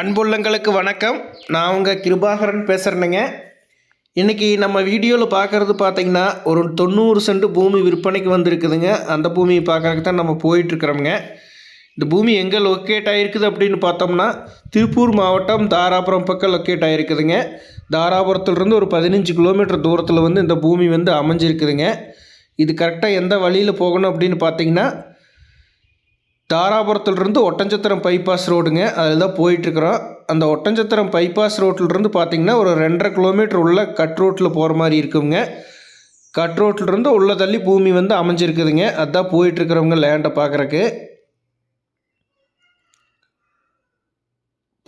அன்புள்ளங்களுக்கு வணக்கம். நான் உங்கள் கிருபாகரன் பேசுகிறேனுங்க இன்றைக்கி நம்ம வீடியோவில் பார்க்குறது பார்த்திங்கன்னா ஒரு தொண்ணூறு சென்ட் பூமி விற்பனைக்கு வந்திருக்குதுங்க. அந்த பூமியை பார்க்கறதுக்கு தான் நம்ம போயிட்டுருக்குறோமுங்க. இந்த பூமி எங்கே லொக்கேட் ஆகிருக்குது அப்படின்னு பார்த்தோம்னா திருப்பூர் மாவட்டம் தாராபுரம் பக்கம் லொக்கேட் ஆகிருக்குதுங்க தாராபுரத்துலேருந்து ஒரு பதினஞ்சு கிலோமீட்டர் தூரத்தில் வந்து இந்த பூமி வந்து அமைஞ்சிருக்குதுங்க. இது கரெக்டாக எந்த வழியில் போகணும் அப்படின்னு பார்த்தீங்கன்னா தாராபுரத்துலேருந்து ஒட்டஞ்சத்திரம் பைபாஸ் ரோடுங்க அதில் தான் போயிட்டுருக்குறோம். அந்த ஒட்டஞ்சத்திரம் பைபாஸ் ரோட்டிலிருந்து பார்த்தீங்கன்னா ஒரு ரெண்டரை கிலோமீட்டர் உள்ள கட் ரோட்டில் போகிற மாதிரி இருக்குங்க. கட் ரோட்டிலிருந்து உள்ள தள்ளி பூமி வந்து அமைஞ்சிருக்குதுங்க. அதுதான் போயிட்டுருக்கிறவங்க லேண்டை பார்க்குறக்கு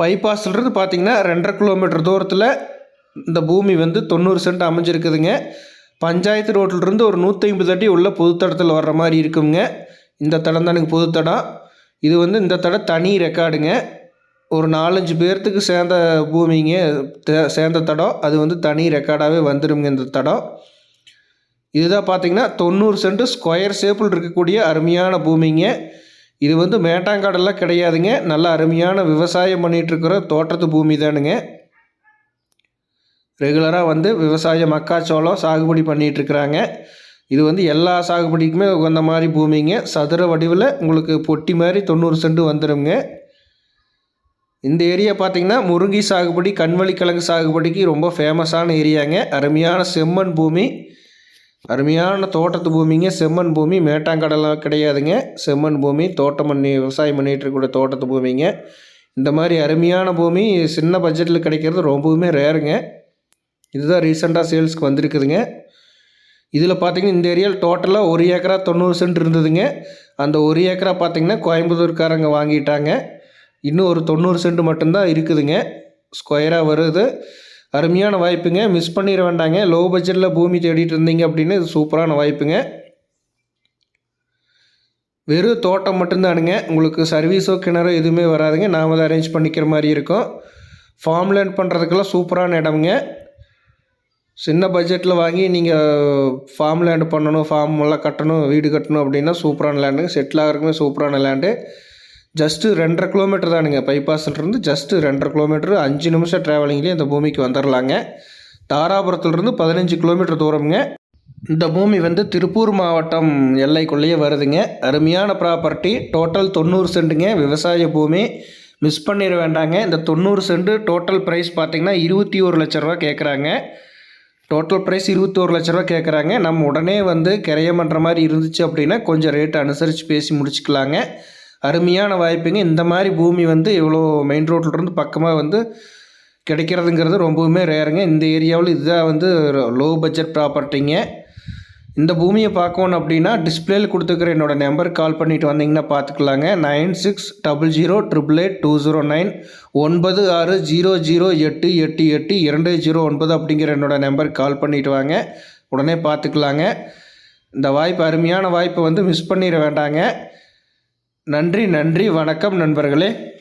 பைபாஸ்லேருந்து பார்த்தீங்கன்னா ரெண்டரை கிலோமீட்டர் தூரத்தில் இந்த பூமி வந்து தொண்ணூறு சென்ட் அமைஞ்சிருக்குதுங்க. பஞ்சாயத்து ரோட்டிலிருந்து ஒரு நூற்றி ஐம்பது அடி உள்ள பொதுத்தடத்தில் வர்ற மாதிரி இருக்குங்க. இந்த தடம் தான் எனக்கு புது தடம். இது வந்து இந்த தடம் தனி ரெக்கார்டுங்க. ஒரு நாலஞ்சு பேர்த்துக்கு சேர்ந்த பூமிங்க சேர்ந்த தடம். அது வந்து தனி ரெக்கார்டாகவே வந்துடுங்க இந்த தடம். இதுதான் பார்த்தீங்கன்னா தொண்ணூறு சென்ட் ஸ்கொயர் ஷேப்பில் இருக்கக்கூடிய அருமையான பூமிங்க. இது வந்து மேட்டாங்காடெல்லாம் கிடையாதுங்க. நல்ல அருமையான விவசாயம் பண்ணிகிட்ருக்கிற தோட்டத்து பூமி தானுங்க. ரெகுலராக வந்து விவசாய மக்காச்சோளம் சாகுபடி பண்ணிகிட்ருக்குறாங்க இது வந்து எல்லா சாகுபடிக்குமே உகந்த மாதிரி பூமிங்க. சதுர வடிவில் உங்களுக்கு பொட்டி மாதிரி தொண்ணூறு சென்ட் வந்துடுங்க இந்த ஏரியா பார்த்தீங்கன்னா முருங்கை சாகுபடி கண்வழி கிழங்கு சாகுபடிக்கு ரொம்ப ஃபேமஸான ஏரியாங்க. அருமையான செம்மண் பூமி. அருமையான தோட்டத்து பூமிங்க. செம்மண் பூமி மேட்டாங்கடலாம் கிடையாதுங்க. செம்மண் பூமி தோட்டம் பண்ணி விவசாயம் பண்ணிகிட்டு இருக்கக்கூடிய தோட்டத்து பூமிங்க. இந்த மாதிரி அருமையான பூமி சின்ன பட்ஜெட்டில் கிடைக்கிறது ரொம்பவுமே ரேருங்க இதுதான் ரீசெண்டாக சேல்ஸ்க்கு வந்திருக்குதுங்க. இதில் பார்த்தீங்கன்னா இந்த ஏரியாவில் டோட்டலாக ஒரு ஏக்கரா தொண்ணூறு சென்ட் இருந்ததுங்க. அந்த ஒரு ஏக்கரா பார்த்தீங்கன்னா கோயம்புத்தூர்காரங்க வாங்கிட்டாங்க. இன்னும் ஒரு தொண்ணூறு சென்ட் மட்டும்தான் இருக்குதுங்க. ஸ்கொயராக வருது. அருமையான வாய்ப்புங்க. மிஸ் பண்ணிட வேண்டாங்க. லோ பட்ஜெட்டில் பூமி தேடிட்டு இருந்தீங்க அப்படின்னு இது சூப்பரான வாய்ப்புங்க. வெறும் தோட்டம் மட்டும்தானுங்க. உங்களுக்கு சர்வீஸோ கிணறோ எதுவுமே வராதுங்க. நாம் தான் அரேஞ்ச் பண்ணிக்கிற மாதிரி இருக்கும். ஃபார்ம் லேண்ட் பண்ணுறதுக்கெல்லாம் சூப்பரான இடமுங்க. சின்ன பட்ஜெட்டில் வாங்கி நீங்கள் ஃபார்ம் லேண்டு பண்ணணும் ஃபார்ம் எல்லாம் கட்டணும் வீடு கட்டணும் அப்படின்னா சூப்பரான லேண்டுங்க செட்டில் ஆகிறதுக்குமே சூப்பரான லேண்டு ஜஸ்ட்டு ரெண்டரை கிலோமீட்டர் தானுங்க. பைபாஸ்லேருந்து ஜஸ்ட்டு ரெண்டரை கிலோமீட்டர் அஞ்சு நிமிஷம் ட்ராவலிங்லேயே இந்த பூமிக்கு வந்துடலாங்க தாராபுரத்துலேருந்து பதினஞ்சு கிலோமீட்டர் தூரம்ங்க. இந்த பூமி வந்து திருப்பூர் மாவட்டம் எல்லைக்குள்ளேயே வருதுங்க. அருமையான ப்ராப்பர்ட்டி டோட்டல் தொண்ணூறு சென்ட்டுங்க விவசாய பூமி. மிஸ் பண்ணிட வேண்டாங்க. இந்த தொண்ணூறு சென்ட் டோட்டல் ப்ரைஸ் பார்த்தீங்கன்னா இருபத்தி ஒரு லட்ச ரூபா கேட்குறாங்க டோட்டல் ப்ரைஸ் இருபத்தோரு லட்ச ரூபா கேட்குறாங்க நம்ம உடனே வந்து கிரையம் பண்ணுற மாதிரி இருந்துச்சு அப்படின்னா கொஞ்சம் ரேட் அனுசரித்து பேசி முடிச்சுக்கலாங்க. அருமையான வாய்ப்புங்க. இந்த மாதிரி பூமி வந்து இவ்வளோ மெயின் ரோட்லேருந்து பக்கமாக வந்து கிடைக்கிறதுங்கிறது ரொம்பவுமே ரேருங்க இந்த ஏரியாவில் இதுதான் வந்து லோ பட்ஜெட் ப்ராப்பர்ட்டிங்க இந்த பூமியை பார்க்கணும் அப்படின்னா டிஸ்பிளேல கொடுத்துருக்குற என்னோடய நம்பருக்கு கால் பண்ணிட்டு வந்தீங்கன்னா பார்த்துக்கலாங்க. Nine six double zero triple eight two zero nine ஒன்பது ஆறு ஜீரோ ஜீரோ எட்டு எட்டு எட்டு இரண்டு ஜீரோ ஒன்பது அப்படிங்கிற என்னோட நம்பருக்கு கால் பண்ணிட்டு வாங்க. உடனே பார்த்துக்கலாங்க. இந்த வாய்ப்பு அருமையான வாய்ப்பை வந்து மிஸ் பண்ணிட வேண்டாங்க. நன்றி நன்றி. வணக்கம் நண்பர்களே.